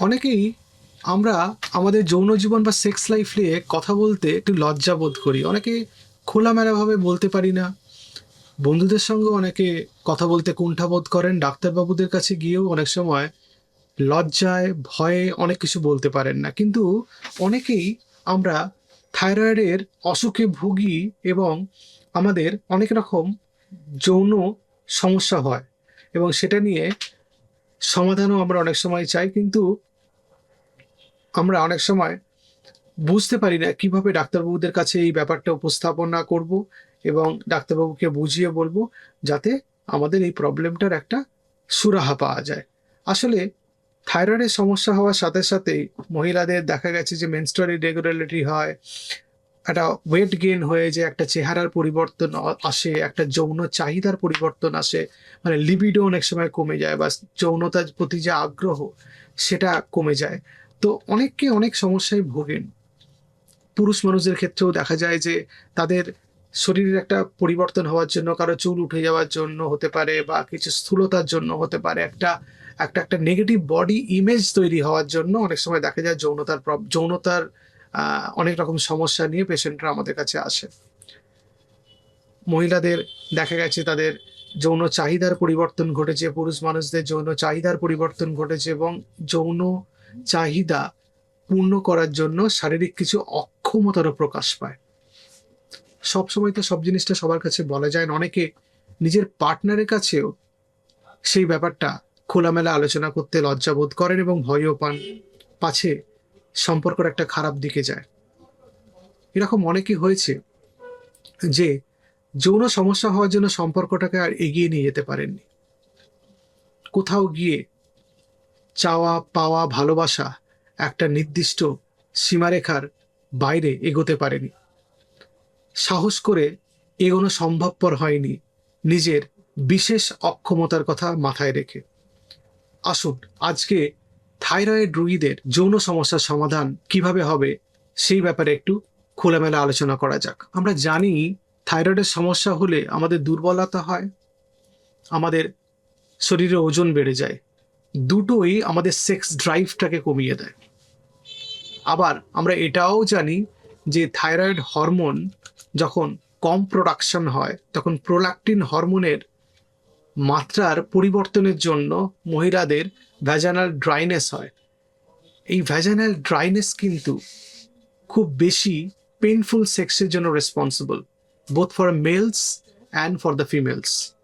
অনেকেই আমরা আমাদের যৌন জীবন বা সেক্স লাইফ নিয়ে কথা বলতে একটু লজ্জা বোধ করি। অনেকে খোলামেলাভাবে বলতে পারি না। বন্ধুদের সঙ্গে অনেকে কথা বলতে কুণ্ঠাবোধ করেন। ডাক্তারবাবুদের কাছে গিয়েও অনেক সময় লজ্জায়, ভয়ে অনেক কিছু বলতে পারেন না। কিন্তু অনেকেই আমরা থাইরয়েডের অসুখে ভুগি এবং আমাদের অনেক রকম যৌন সমস্যা হয় এবং সেটা নিয়ে সমাধানও আমরা অনেক সময় চাই। কিন্তু আমরা অনেক সময় বুঝতে পারি না কীভাবে ডাক্তারবাবুদের কাছে এই ব্যাপারটা উপস্থাপনা করব এবং ডাক্তারবাবুকে বুঝিয়ে বলব যাতে আমাদের এই প্রবলেমটার একটা সুরাহা পাওয়া যায়। আসলে থাইরয়েডের সমস্যা হওয়ার সাথে সাথে মহিলাদের দেখা গেছে যে মেনস্ট্রাল ইরেগুলারিটি হয়, একটা ওয়েট গেইন হয়ে যে একটা চেহারার পরিবর্তন আসে, একটা যৌন চাহিদার পরিবর্তন আসে মানে লিবিডো অনেক সময় কমে যায় বা যৌনতার প্রতি যে আগ্রহ সেটা কমে যায়। তো অনেককে অনেক সমস্যায় ভোগেন। পুরুষ মানুষদের ক্ষেত্রেও দেখা যায় যে তাদের শরীরের একটা পরিবর্তন হওয়ার জন্য, কারও চুল উঠে যাওয়ার জন্য হতে পারে বা কিছু স্থূলতার জন্য হতে পারে। একটা একটা একটা নেগেটিভ বডি ইমেজ তৈরি হওয়ার জন্য অনেক সময় দেখা যায় যৌনতার যৌনতার অনেক রকম সমস্যা নিয়ে পেশেন্টরা আমাদের কাছে আসে। মহিলাদের দেখা গেছে তাদের যৌন চাহিদার পরিবর্তন ঘটেছে, পুরুষ মানুষদের যৌন চাহিদার পরিবর্তন ঘটেছে এবং যৌন চাহিদা পূর্ণ করার জন্য শারীরিক কিছু অক্ষমতারও প্রকাশ পায়। সবসময় তো সব জিনিসটা সবার কাছে বলা যায় না, অনেকে নিজের পার্টনারের কাছেও সেই ব্যাপারটা খোলামেলা আলোচনা করতে লজ্জাবোধ করেন এবং ভয়ও পান, পাছে সম্পর্কর একটা খারাপ দিকে যায়। এরকম অনেকই হয়েছে যে যৌন সমস্যা হওয়ার জন্য সম্পর্কটাকে আর এগিয়ে নিয়ে যেতে পারেননি। কোথাও গিয়ে চাওয়া, পাওয়া, ভালোবাসা একটা নির্দিষ্ট সীমারেখার বাইরে এগোতে পারেনি। সাহস করে এগোনো সম্ভবপর হয়নি নিজের বিশেষ অক্ষমতার কথা মাথায় রেখে। আসুন, আজকে থাইরয়েড রোগীদের যৌন সমস্যার সমাধান কীভাবে হবে সেই ব্যাপারে একটু খোলামেলা আলোচনা করা যাক। আমরা জানি থাইরয়েডের সমস্যা হলে আমাদের দুর্বলতা হয়, আমাদের শরীরে ওজন বেড়ে যায় দুটোই আমাদের সেক্স ড্রাইভটাকে কমিয়ে দেয়। আবার আমরা এটাও জানি যে থাইরয়েড হরমোন যখন কম প্রোডাকশন হয়, তখন প্রোলাকটিন হরমোনের মাত্রার পরিবর্তনের জন্য মহিলাদের ভ্যাজানাল ড্রাইনেস হয়। এই ভ্যাজানাল ড্রাইনেস কিন্তু খুব বেশি পেইনফুল সেক্সের জন্য responsible both for males and for the females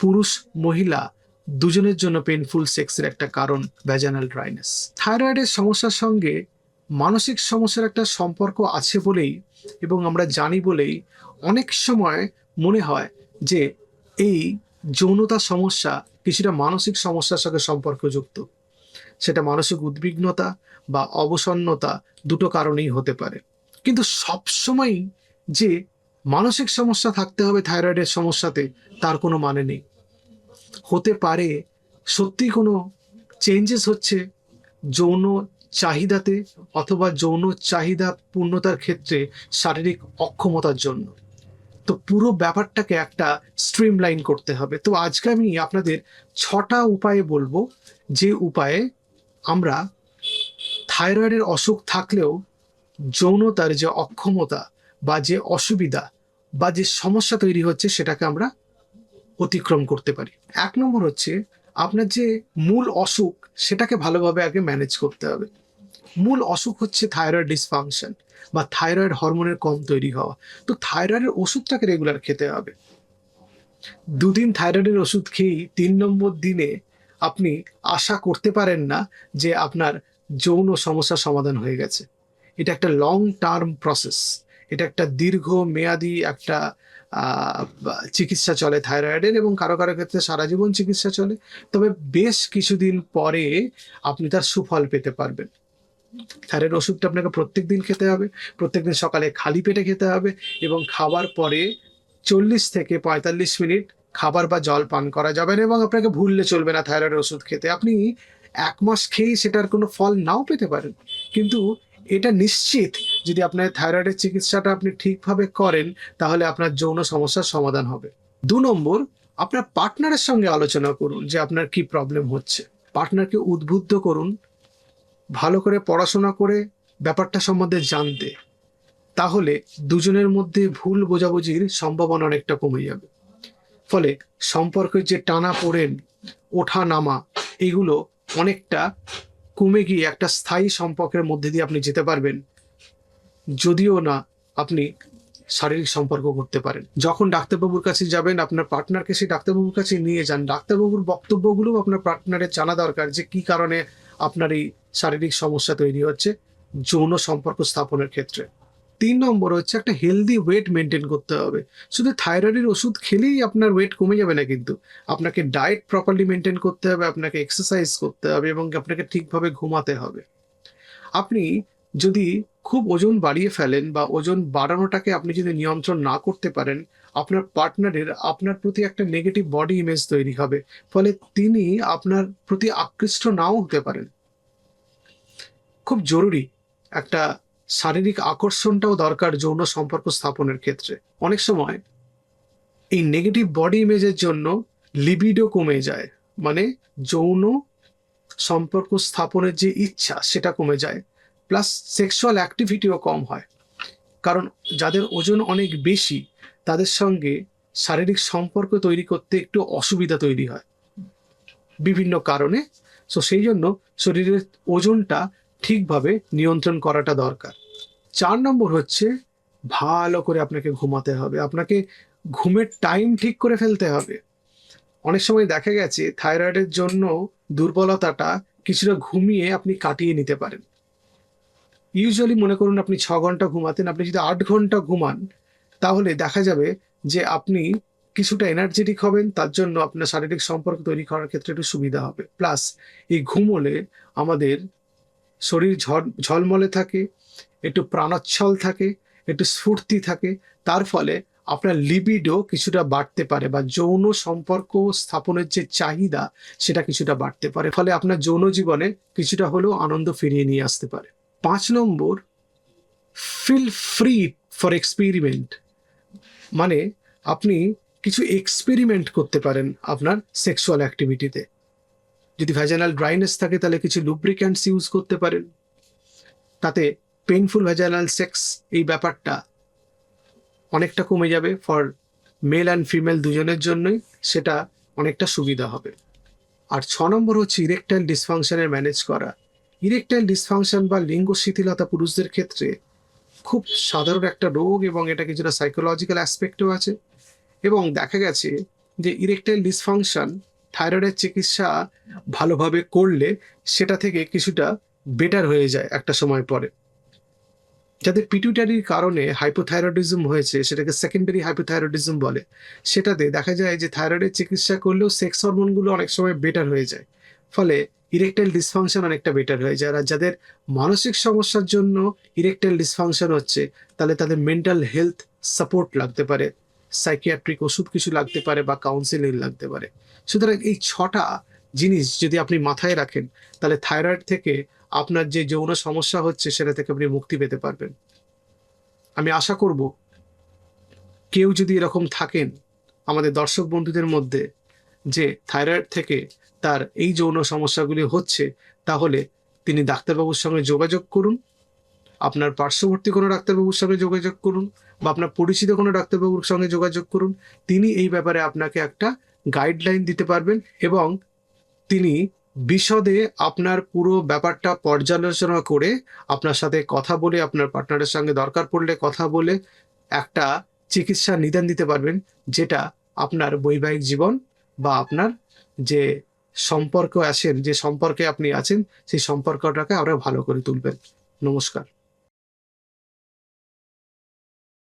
পুরুষ মহিলা দুজনের জন্য পেনফুল সেক্সের একটা কারণ ভ্যাজানাল ড্রাইনেস থাইরয়েডের সমস্যার সঙ্গে মানসিক সমস্যার একটা সম্পর্ক আছে বলেই এবং আমরা জানি বলেই অনেক সময় মনে হয় যে এই যৌনতা সমস্যা কিছুটা মানসিক সমস্যার সঙ্গে সম্পর্কযুক্ত। সেটা মানসিক উদ্বিগ্নতা বা অবসন্নতা দুটো কারণেই হতে পারে। কিন্তু সবসময় যে মানসিক সমস্যা থাকতে হবে থাইরয়েডের সমস্যাতে, তার কোনো মানে নেই। হতে পারে। সত্যি কোনো চেঞ্জেস হচ্ছে যৌন চাহিদাতে অথবা যৌন চাহিদা পূর্ণতার ক্ষেত্রে শারীরিক অক্ষমতার জন্য। তো পুরো ব্যাপারটাকে একটা স্ট্রিমলাইন করতে হবে। তো আজকে আমি আপনাদের ছটা উপায়ে বলব। যে উপায়ে আমরা থাইরয়েডের অসুখ থাকলেও যৌনতার যে অক্ষমতা বা যে অসুবিধা বা যে সমস্যা তৈরি হচ্ছে সেটাকে আমরা অতিক্রম করতে পারি। এক নম্বর হচ্ছে, আপনার যে মূল অসুখ, সেটাকে ভালোভাবে আগে ম্যানেজ করতে হবে। মূল অসুখ হচ্ছে থাইরয়েড ডিসফাংশন বা থাইরয়েড হরমোনের কম তৈরি হওয়া। তো থাইরয়েডের ওষুধটাকে রেগুলার খেতে হবে। দুদিন থাইরয়েডের ওষুধ খেয়েই তিন নম্বর দিনে আপনি আশা করতে পারেন না যে আপনার যৌন সমস্যার সমাধান হয়ে গেছে। এটা একটা লং টার্ম প্রসেস এটা একটা দীর্ঘ মেয়াদি একটা চিকিৎসা চলে থাইরয়েডের এবং কারও কারও ক্ষেত্রে সারা জীবন চিকিৎসা চলে। তবে বেশ কিছুদিন পরে আপনি তার সুফল পেতে পারবেন। থাইরয়েড ওষুধটা আপনাকে প্রত্যেক দিন খেতে হবে প্রত্যেক দিন সকালে খালি পেটে খেতে হবে এবং খাবার পরে চল্লিশ থেকে পঁয়তাল্লিশ মিনিট খাবার বা জল পান করা যাবে না এবং আপনাকে ভুললে চলবে না থাইরয়েড ওষুধ খেতে। আপনি এক মাস খেয়েই সেটার কোনো ফল নাও পেতে পারেন। কিন্তু এটা নিশ্চিত যদি আপনার থাইরয়েডের চিকিৎসাটা আপনি ঠিকভাবে করেন, তাহলে আপনার যৌন সমস্যার সমাধান হবে। দু নম্বর, আপনার পার্টনারের সঙ্গে আলোচনা করুন যে আপনার কি প্রবলেম হচ্ছে। পার্টনারকে উদ্বুদ্ধ করুন, ভালো করে পড়াশোনা করে ব্যাপারটা সম্বন্ধে জানতে। তাহলে দুজনের মধ্যে ভুল বোঝাবুঝির সম্ভাবনা অনেকটা কমে যাবে। ফলে সম্পর্কের যে টানা পড়েন ওঠা নামা এগুলো অনেকটা কমে গিয়ে একটা স্থায়ী সম্পর্কের মধ্যে দিয়ে আপনি যেতে পারবেন, যদিও না আপনি শারীরিক সম্পর্ক করতে পারেন। যখন ডাক্তারবাবুর কাছে যাবেন, আপনার পার্টনারকে সেই ডাক্তারবাবুর কাছে নিয়ে যান। ডাক্তারবাবুর বক্তব্যগুলো আপনার পার্টনারের জানা দরকার যে কি কারণে আপনার এই শারীরিক সমস্যা তৈরি হচ্ছে যৌন সম্পর্ক স্থাপনের ক্ষেত্রে। তিন নম্বর হচ্ছে একটা হেলদি ওয়েট মেনটেন করতে হবে। শুধু থাইরয়েডের ওষুধ খেলেই আপনার ওয়েট কমে যাবে না কিন্তু। আপনাকে ডায়েট প্রপারলি মেনটেন করতে হবে, আপনাকে এক্সারসাইজ করতে হবে এবং আপনাকে ঠিকভাবে ঘুমাতে হবে। আপনি যদি খুব ওজন বাড়িয়ে ফেলেন বা ওজন বাড়ানোটাকে আপনি যদি নিয়ন্ত্রণ না করতে পারেন, আপনার পার্টনারের আপনার প্রতি একটা নেগেটিভ বডি ইমেজ তৈরি হবে। ফলে তিনি আপনার প্রতি আকৃষ্ট নাও হতে পারেন। খুব জরুরি একটা শারীরিক আকর্ষণটাও দরকার যৌন সম্পর্ক স্থাপনের ক্ষেত্রে। অনেক সময় এই নেগেটিভ বডি ইমেজের জন্য লিবিডো কমে যায় মানে যৌন সম্পর্ক স্থাপনের যে ইচ্ছা সেটা কমে যায় প্লাস সেক্সুয়াল অ্যাক্টিভিটিও কম হয়। কারণ যাদের ওজন অনেক বেশি, তাদের সঙ্গে শারীরিক সম্পর্ক তৈরি করতে একটু অসুবিধা তৈরি হয়। বিভিন্ন কারণে সো সেই জন্য শরীরের ওজনটা ঠিকভাবে নিয়ন্ত্রণ করাটা দরকার। চার নম্বর হচ্ছে ভালো করে আপনাকে ঘুমাতে হবে। আপনাকে ঘুমের টাইম ঠিক করে ফেলতে হবে। অনেক সময় দেখা গেছে থাইরয়েডের জন্য দুর্বলতাটা কিছুটা ঘুমিয়ে আপনি কাটিয়ে নিতে পারেন। ইউজুয়ালি মনে করুন আপনি ছ ঘণ্টা ঘুমাতেন, আপনি যদি আট ঘণ্টা ঘুমান, তাহলে দেখা যাবে যে আপনি কিছুটা এনার্জেটিক হবেন, তার জন্য আপনার শারীরিক সম্পর্ক তৈরি করার ক্ষেত্রে একটু সুবিধা হবে। প্লাস এই ঘুমোলে আমাদের শরীর ঝলমলে থাকে একটু প্রাণোচ্ছল থাকে, একটু স্ফূর্তি থাকে, তার ফলে আপনার লিবিডো কিছুটা বাড়তে পারে বা যৌন সম্পর্ক স্থাপনের যে চাহিদা সেটা কিছুটা বাড়তে পারে। ফলে আপনার যৌন জীবনে কিছুটা হলেও আনন্দ ফিরিয়ে নিয়ে আসতে পারে। পাঁচ নম্বর ফিল ফ্রি ফর এক্সপেরিমেন্ট মানে আপনি কিছু এক্সপেরিমেন্ট করতে পারেন আপনার সেক্সুয়াল অ্যাক্টিভিটিতে যদি ভ্যাজানাল ড্রাইনেস থাকে তাহলে কিছু লুব্রিক্যান্টস ইউজ করতে পারেন। তাতে পেইনফুল ভ্যাজানাল সেক্স এই ব্যাপারটা অনেকটা কমে যাবে ফর মেল অ্যান্ড ফিমেল দুজনের জন্যই, সেটা অনেকটা সুবিধা হবে। আর ছ নম্বর হচ্ছে ইরেকটাইল ডিসফাংশনের ম্যানেজ করা। ইরেকটাইল ডিসফাংশন বা লিঙ্গ শিথিলতা পুরুষদের ক্ষেত্রে খুব সাধারণ একটা রোগ এবং এটা কিছুটা সাইকোলজিক্যাল অ্যাসপেক্টও আছে এবং দেখা গেছে যে ইরেকটাইল ডিসফাংশন থাইরয়েডের চিকিৎসা ভালোভাবে করলে সেটা থেকে কিছুটা বেটার হয়ে যায় একটা সময় পরে। যাদের পিটুইটারির কারণে হাইপোথাইরয়েডিজম হয়েছে, সেটাকে সেকেন্ডারি হাইপোথাইরয়েডিজম বলে। সেটাতে দেখা যায় যে থাইরয়েডের চিকিৎসা করলেও সেক্স হরমোনগুলো অনেক সময় বেটার হয়ে যায়। ফলে ইরেকটাইল ডিসফাংশন অনেকটা বেটার হয়ে। যায় আর যাদের মানসিক সমস্যার জন্য ইরেকটাইল ডিসফাংশন হচ্ছে, তাহলে তাদের মেন্টাল হেলথ সাপোর্ট লাগতে পারে। সাইকিয়াট্রিক ওষুধ কিছু লাগতে পারে বা কাউন্সিলিং লাগতে পারে। সুতরাং এই ছটা জিনিস যদি আপনি মাথায় রাখেন, তাহলে থাইরয়েড থেকে আপনার যে যৌন সমস্যা হচ্ছে, সেটা থেকে আপনি মুক্তি পেতে পারবেন। আমি আশা করব, কেউ যদি এরকম থাকেন আমাদের দর্শক বন্ধুদের মধ্যে, যে থাইরয়েড থেকে তার এই যৌন সমস্যাগুলি হচ্ছে, তাহলে তিনি ডাক্তারবাবুর সঙ্গে যোগাযোগ করুন, আপনার পার্শ্ববর্তী কোনো ডাক্তারবাবুর সঙ্গে যোগাযোগ করুন, বা আপনার পরিচিত কোনো ডাক্তারবাবুর সঙ্গে যোগাযোগ করুন, তিনি এই ব্যাপারে আপনাকে একটা গাইডলাইন দিতে পারবেন এবং তিনি বিশদে আপনার পুরো ব্যাপারটা পর্যালোচনা করে আপনার সাথে কথা বলে, আপনার পার্টনারের সঙ্গে দরকার পড়লে কথা বলে একটা চিকিৎসা নিদান দিতে পারবেন, যেটা আপনার বৈবাহিক জীবন বা আপনার যে সম্পর্ক আছেন, যে সম্পর্কে আপনি আছেন, সেই সম্পর্কটাকে আরও ভালো করে তুলবেন। নমস্কার।